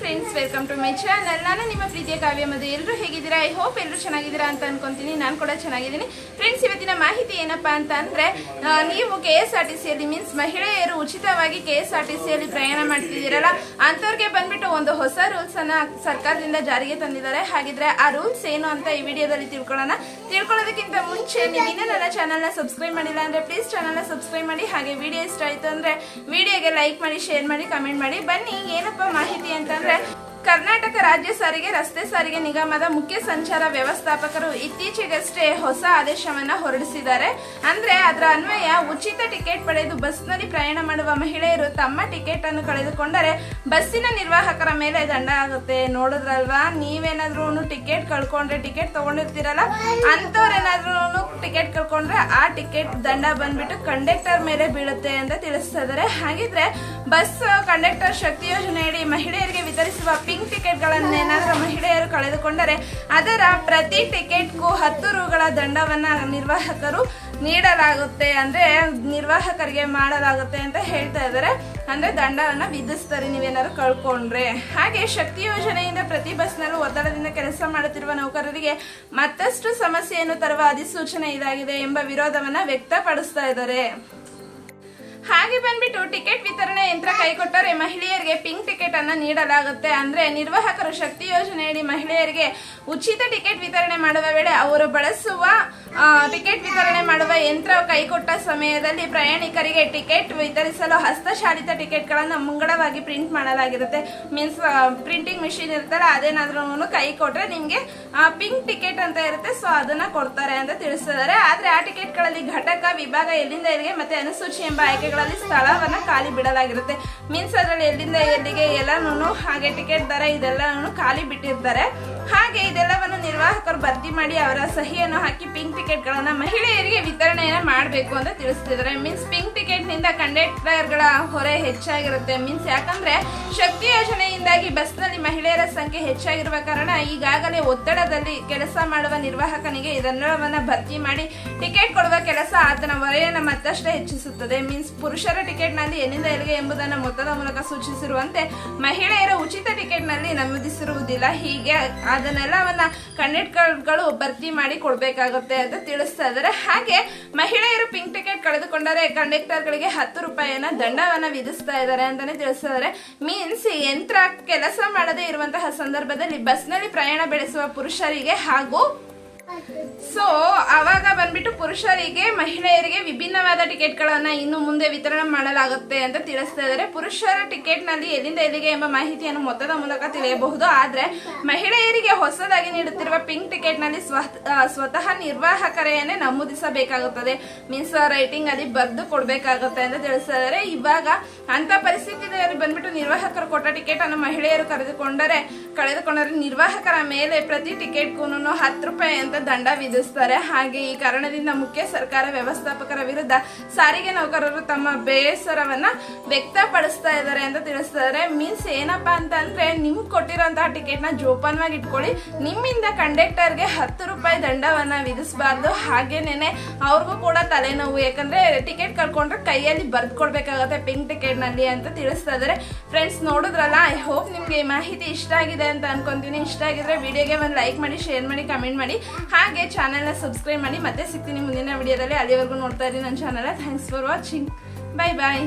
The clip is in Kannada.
Friends welcome to my channel ನಾನು ನಿಮ್ಮ ಪ್ರೀತಿಯ ಕಾವ್ಯ ಮದು ಎಲ್ಲರೂ ಹೇಗಿದ್ದೀರಾ? ಐ ಹೋಪ್ ಎಲ್ಲರೂ ಚೆನ್ನಾಗಿದ್ದೀರಾ ಅಂತ ಅನ್ಕೊಂತೀನಿ. ನಾನು ಕೂಡ ಚೆನ್ನಾಗಿದ್ದೀನಿ. ಫ್ರೆಂಡ್ಸ್ ಇವತ್ತಿನ ಮಾಹಿತಿ ಏನಪ್ಪಾ ಅಂತ ಅಂದರೆ ನೀವು ಕೆ ಎಸ್ ಆರ್ ಟಿ ಸಿಯಲ್ಲಿ ಮೀನ್ಸ್ ಮಹಿಳೆಯರು ಉಚಿತವಾಗಿ ಕೆ ಎಸ್ ಆರ್ ಟಿ ಸಿಯಲ್ಲಿ ಪ್ರಯಾಣ ಮಾಡ್ತಿದ್ದೀರಲ್ಲ, ಅಂಥವ್ರಿಗೆ ಹೊಸ ರೂಲ್ಸ್ ಅನ್ನ ಸರ್ಕಾರದಿಂದ ಜಾರಿಗೆ ತಂದಿದ್ದಾರೆ. ಹಾಗಿದ್ರೆ ಆ ರೂಲ್ಸ್ ಏನು ಅಂತ ಈ ವಿಡಿಯೋದಲ್ಲಿ ತಿಳ್ಕೊಳ್ಳೋಣ. ತಿಳ್ಕೊಳ್ಳೋದಕ್ಕಿಂತ ಮುಂಚೆ ನೀವು ನನ್ನ ಚಾನಲ್ನ ಸಬ್ಸ್ಕ್ರೈಬ್ ಮಾಡಿಲ್ಲ ಅಂದ್ರೆ ಪ್ಲೀಸ್ ಚಾನಲ್ನ ಸಬ್ಸ್ಕ್ರೈಬ್ ಮಾಡಿ. ಹಾಗೆ ವಿಡಿಯೋ ಇಷ್ಟ ಆಯ್ತು ಅಂದ್ರೆ ವಿಡಿಯೋಗೆ ಲೈಕ್ ಮಾಡಿ ಶೇರ್ ಮಾಡಿ ಕಮೆಂಟ್ ಮಾಡಿ. ಬನ್ನಿ ಏನಪ್ಪ ಮಾಹಿತಿ ಅಂತಂದ್ರೆ ಕರ್ನಾಟಕ ರಾಜ್ಯ ಸಾರಿಗೆ, ರಸ್ತೆ ಸಾರಿಗೆ ನಿಗಮದ ಮುಖ್ಯ ಸಂಚಾರ ವ್ಯವಸ್ಥಾಪಕರು ಇತ್ತೀಚೆಗಷ್ಟೇ ಹೊಸ ಆದೇಶವನ್ನ ಹೊರಡಿಸಿದ್ದಾರೆ. ಅಂದ್ರೆ ಅದರ ಅನ್ವಯ ಉಚಿತ ಟಿಕೆಟ್ ಪಡೆದು ಬಸ್ನಲ್ಲಿ ಪ್ರಯಾಣ ಮಾಡುವ ಮಹಿಳೆಯರು ತಮ್ಮ ಟಿಕೆಟ್ ಅನ್ನು ಕಳೆದುಕೊಂಡರೆ ಬಸ್ಸಿನ ನಿರ್ವಾಹಕರ ಮೇಲೆ ದಂಡ ಆಗುತ್ತೆ. ನೋಡಿದ್ರಲ್ವಾ? ನೀವೇನಾದ್ರೂ ಟಿಕೆಟ್ ಕಳ್ಕೊಂಡ್ರೆ ಟಿಕೆಟ್ ತಗೊಂಡಿರ್ತೀರಲ್ಲ? ಅಂತವ್ರೇನಾದ್ರೂ ಟಿಕೆಟ್ ಕಳ್ಕೊಂಡ್ರೆ ಆ ಟಿಕೆಟ್ ದಂಡ ಬಂದ್ಬಿಟ್ಟು ಕಂಡಕ್ಟರ್ ಮೇಲೆ ಬೀಳುತ್ತೆ ಅಂತ ತಿಳಿಸ್ತಾ ಇದ್ದಾರೆ. ಹಾಗಿದ್ರೆ ಬಸ್ ಕಂಡಕ್ಟರ್ ಶಕ್ತಿ ಯೋಜನೆಯಡಿ ಮಹಿಳೆಯರಿಗೆ ವಿತರಿಸುವ ಪಿಂಕ್ ಟಿಕೆಟ್ ಗಳನ್ನೇನಾದ್ರೂ ಮಹಿಳೆಯರು ಕಳೆದುಕೊಂಡರೆ ಅದರ ಪ್ರತಿ ಟಿಕೆಟ್ಗೂ ಹತ್ತು ರೂಗಳ ದಂಡವನ್ನ ನಿರ್ವಾಹಕರು ನೀಡಲಾಗುತ್ತೆ. ಅಂದ್ರೆ ನಿರ್ವಾಹಕರಿಗೆ ಮಾಡಲಾಗುತ್ತೆ ಅಂತ ಹೇಳ್ತಾ ಇದ್ದಾರೆ. ಅಂದ್ರೆ ದಂಡವನ್ನ ವಿಧಿಸ್ತಾರೆ ನೀವೇನಾದ್ರು ಕಳ್ಕೊಂಡ್ರೆ. ಹಾಗೆ ಶಕ್ತಿ ಯೋಜನೆಯಿಂದ ಪ್ರತಿ ಬಸ್ನಲ್ಲೂ ಒತ್ತಡದಿಂದ ಕೆಲಸ ಮಾಡುತ್ತಿರುವ ನೌಕರರಿಗೆ ಮತ್ತಷ್ಟು ಸಮಸ್ಯೆಯನ್ನು ತರುವ ಅಧಿಸೂಚನೆ ಇದಾಗಿದೆ ಎಂಬ ವಿರೋಧವನ್ನ ವ್ಯಕ್ತಪಡಿಸ್ತಾ ಇದ್ದಾರೆ. ಹಾಗೆ ಬಂದ್ಬಿಟ್ಟು ಟಿಕೆಟ್ ವಿತರಣೆ ಯಂತ್ರ ಕೈಕೊಟ್ಟರೆ ಮಹಿಳೆಯರಿಗೆ ಪಿಂಕ್ ಟಿಕೆಟ್ ಅನ್ನ ನೀಡಲಾಗುತ್ತೆ. ಅಂದ್ರೆ ನಿರ್ವಾಹಕರು ಶಕ್ತಿ ಯೋಜನೆಯಡಿ ಮಹಿಳೆಯರಿಗೆ ಉಚಿತ ಟಿಕೆಟ್ ವಿತರಣೆ ಮಾಡುವ ವೇಳೆ ಅವರು ಬಳಸುವ ಟಿಕೆಟ್ ವಿತರಣೆ ಮಾಡುವ ಯಂತ್ರ ಕೈಕೊಟ್ಟ ಸಮಯದಲ್ಲಿ ಪ್ರಯಾಣಿಕರಿಗೆ ಟಿಕೆಟ್ ವಿತರಿಸಲು ಹಸ್ತಚಾಲಿತ ಟಿಕೆಟ್ಗಳನ್ನು ಮುಂಗಡವಾಗಿ ಪ್ರಿಂಟ್ ಮಾಡಲಾಗಿರುತ್ತೆ. ಮೀನ್ಸ್ ಪ್ರಿಂಟಿಂಗ್ ಮಿಷಿನ್ ಇರ್ತಾರೆ ಅದೇನಾದ್ರೂ ಕೈ ಕೊಟ್ರೆ ನಿಮ್ಗೆ ಪಿಂಕ್ ಟಿಕೆಟ್ ಅಂತ ಇರುತ್ತೆ. ಸೊ, ಅದನ್ನ ಕೊಡ್ತಾರೆ ಅಂತ ತಿಳಿಸಿದ್ದಾರೆ. ಆದ್ರೆ, ಆ ಟಿಕೆಟ್ಗಳಲ್ಲಿ ಘಟಕ, ವಿಭಾಗ ಎಲ್ಲಿಂದ ಎಲ್ಲಿಗೆ ಮತ್ತೆ ಅನುಸೂಚಿ ಎಂಬ ಆಯ್ಕೆಗಳಲ್ಲಿ ಸ್ಥಳವನ್ನ ಖಾಲಿ ಬಿಡಲಾಗಿರುತ್ತೆ. ಮೀನ್ಸ್, ಅದರಲ್ಲಿ ಎಲ್ಲಿಂದ ಎಲ್ಲಿಗೆ ಎಲ್ಲಾನು ಹಾಗೆ ಟಿಕೆಟ್ ದರ ಇದೆಲ್ಲನೂ ಖಾಲಿ ಬಿಟ್ಟಿರ್ತಾರೆ. ಹಾಗೆ ಇದೆಲ್ಲವನ್ನು ನಿರ್ವಾಹಕರು ಭರ್ತಿ ಮಾಡಿ ಅವರ ಸಹಿಯನ್ನು ಹಾಕಿ ಪಿಂಕ್ ಟಿಕೆಟ್ ಗಳನ್ನ ಮಹಿಳೆಯರಿಗೆ ವಿತರಣೆಯನ್ನ ಮಾಡಬೇಕು ಅಂತ ತಿಳಿಸ್ತಿದ್ದಾರೆ. ಮೀನ್ಸ್ ಪಿಂಕ್ ಟಿಕೆಟ್ನಿಂದ ಕಂಡಕ್ಟರ್ಗಳ ಕಂಡಕ್ಟರ್ ಹೊರೆ ಹೆಚ್ಚಾಗಿರುತ್ತೆ. ಮೀನ್ಸ್ ಯಾಕಂದ್ರೆ ಶಕ್ತಿ ಯೋಜನೆಯಿಂದಾಗಿ ಬಸ್ನಲ್ಲಿ ಮಹಿಳೆಯರ ಸಂಖ್ಯೆ ಹೆಚ್ಚಾಗಿರುವ ಕಾರಣ ಈಗಾಗಲೇ ಒತ್ತಡದಲ್ಲಿ ಕೆಲಸ ಮಾಡುವ ನಿರ್ವಾಹಕನಿಗೆ ಇದನ್ನೆಲ್ಲವನ್ನು ಭರ್ತಿ ಮಾಡಿ ಟಿಕೆಟ್ ಕೊಡುವ ಕೆಲಸ ಆತನ ಹೊರೆಯನ್ನು ಮತ್ತಷ್ಟೇ ಹೆಚ್ಚಿಸುತ್ತದೆ. ಮೀನ್ಸ್ ಪುರುಷರ ಟಿಕೆಟ್ನಲ್ಲಿ ಎಲ್ಲಿಂದ ಎಲ್ಲಿಗೆ ಎಂಬುದನ್ನು ಮೊತ್ತದ ಮೂಲಕ ಸೂಚಿಸಿರುವಂತೆ ಮಹಿಳೆಯರ ಉಚಿತ ಟಿಕೆಟ್ನಲ್ಲಿ ನಮೂದಿಸಿರುವುದಿಲ್ಲ. ಹೀಗೆ ಅದನ್ನೆಲ್ಲವನ್ನು ಕಂಡಕ್ಟರ್ಗಳು ಭರ್ತಿ ಮಾಡಿ ಕೊಡಬೇಕಾಗುತ್ತೆ ಅಂತ ತಿಳಿಸ್ತಾ ಇದ್ದಾರೆ. ಹಾಗೆ ಮಹಿಳೆಯರು ಪಿಂಕ್ ಟಿಕೆಟ್ ಕಳೆದುಕೊಂಡರೆ ಕಂಡಕ್ಟರ್ ಗಳಿಗೆ ಹತ್ತು ರೂಪಾಯಿಯನ್ನ ದಂಡವನ್ನ ವಿಧಿಸ್ತಾ ಇದ್ದಾರೆ ಅಂತಾನೆ ತಿಳಿಸ್ತಾ ಮೀನ್ಸ್ ಯಂತ್ರ ಕೆಲಸ ಮಾಡದೇ ಇರುವಂತಹ ಸಂದರ್ಭದಲ್ಲಿ ಬಸ್ನಲ್ಲಿ ಪ್ರಯಾಣ ಬೆಳೆಸುವ ಪುರುಷರಿಗೆ ಹಾಗೂ ಸೊ ಅವಾಗ ಬಂದ್ಬಿಟ್ಟು ಪುರುಷರಿಗೆ, ಮಹಿಳೆಯರಿಗೆ ವಿಭಿನ್ನವಾದ ಟಿಕೆಟ್ಗಳನ್ನು ಇನ್ನು ಮುಂದೆ ವಿತರಣೆ ಮಾಡಲಾಗುತ್ತೆ ಅಂತ ತಿಳಿಸ್ತಾ ಇದ್ದಾರೆ. ಪುರುಷರ ಟಿಕೆಟ್ನಲ್ಲಿ ಎಲ್ಲಿಂದ ಎಲ್ಲಿಗೆ ಎಂಬ ಮಾಹಿತಿಯನ್ನು ಮೊತ್ತದ ಮೂಲಕ ತಿಳಿಯಬಹುದು. ಆದರೆ ಮಹಿಳೆಯರಿಗೆ ಹೊಸದಾಗಿ ನೀಡುತ್ತಿರುವ ಪಿಂಕ್ ಟಿಕೆಟ್ನಲ್ಲಿ ಸ್ವತಃ ನಿರ್ವಾಹಕರೆಯನ್ನೇ ನಮೂದಿಸಬೇಕಾಗುತ್ತದೆ. ಮೀನ್ಸ್ ರೈಟಿಂಗ್ ಅಲ್ಲಿ ಬರೆದು ಕೊಡಬೇಕಾಗುತ್ತೆ ಅಂತ ತಿಳಿಸ್ತಾ ಇದ್ದಾರೆ. ಇವಾಗ ಅಂತ ಪರಿಸ್ಥಿತಿಯಲ್ಲಿ ಬಂದ್ಬಿಟ್ಟು ನಿರ್ವಾಹಕರು ಕೊಟ್ಟ ಟಿಕೆಟ್ ಅನ್ನು ಮಹಿಳೆಯರು ಕರೆದುಕೊಂಡರೆ, ಕಳೆದುಕೊಂಡರೆ ನಿರ್ವಾಹಕರ ಮೇಲೆ ಪ್ರತಿ ಟಿಕೆಟ್ ಟಿಕೆಟ್ಗೂ ಹತ್ತು ರೂಪಾಯಿ ಅಂತ ದಂಡ ವಿಧಿಸ್ತಾರೆ. ಹಾಗೆ ಈ ಕಾರಣದಿಂದ ಮುಖ್ಯ ಸರ್ಕಾರ ವ್ಯವಸ್ಥಾಪಕರ ವಿರುದ್ಧ ಸಾರಿಗೆ ನೌಕರರು ತಮ್ಮ ಬೇಸರವನ್ನ ವ್ಯಕ್ತಪಡಿಸ್ತಾ ಇದ್ದಾರೆ ಅಂತ ತಿಳಿಸ್ತಾರೆ ಮೀನ್ಸ್ ಏನಪ್ಪಾ ಅಂತ ಅಂದ್ರೆ ನಿಮ್ಗೆ ಕೊಟ್ಟಿರೋಂತಹ ಟಿಕೆಟ್ನ ಜೋಪಾನವಾಗಿ ಇಟ್ಕೊಳ್ಳಿ. ನಿಮ್ಮಿಂದ ಕಂಡಕ್ಟರ್ಗೆ ಹತ್ತು ರೂಪಾಯಿ ದಂಡವನ್ನ ವಿಧಿಸಬಾರ್ದು. ಹಾಗೇನೇನೆ ಅವ್ರಿಗೂ ಕೂಡ ತಲೆನೋವು. ಯಾಕಂದ್ರೆ ಟಿಕೆಟ್ ಕಳ್ಕೊಂಡ್ರೆ ಕೈಯಲ್ಲಿ ಬರ್ದ್ಕೊಡ್ಬೇಕಾಗತ್ತೆ ಪಿಂಕ್ ಟಿಕೆಟ್ನಲ್ಲಿ ಅಂತ ತಿಳಿಸ್ತಾ ಇದ್ದಾರೆ. ಫ್ರೆಂಡ್ಸ್ ನೋಡಿದ್ರಲ್ಲ ಐ ಹೋಪ್ ನಿಮ್ಗೆ ಈ ಮಾಹಿತಿ ಇಷ್ಟ ಆಗಿದೆ ಅಂತ ಅನ್ಕೊಂತೀನಿ. ಇಷ್ಟ ಆಗಿದ್ರೆ ವಿಡಿಯೋಗೆ ಒಂದು ಲೈಕ್ ಮಾಡಿ ಶೇರ್ ಮಾಡಿ ಕಮೆಂಟ್ ಮಾಡಿ. ಹಾಗೆ ಚಾನೆಲ್ನ ಸಬ್ಸ್ಕ್ರೈಬ್ ಮಾಡಿ. ಮತ್ತೆ ಸಿಗ್ತೀನಿ ಮುಂದಿನ ವಿಡಿಯೋದಲ್ಲಿ ಅಲ್ಲಿವರೆಗೂ ನೋಡ್ತಾ ಇದ್ದೀನಿ ನನ್ನ channel thanks for watching bye bye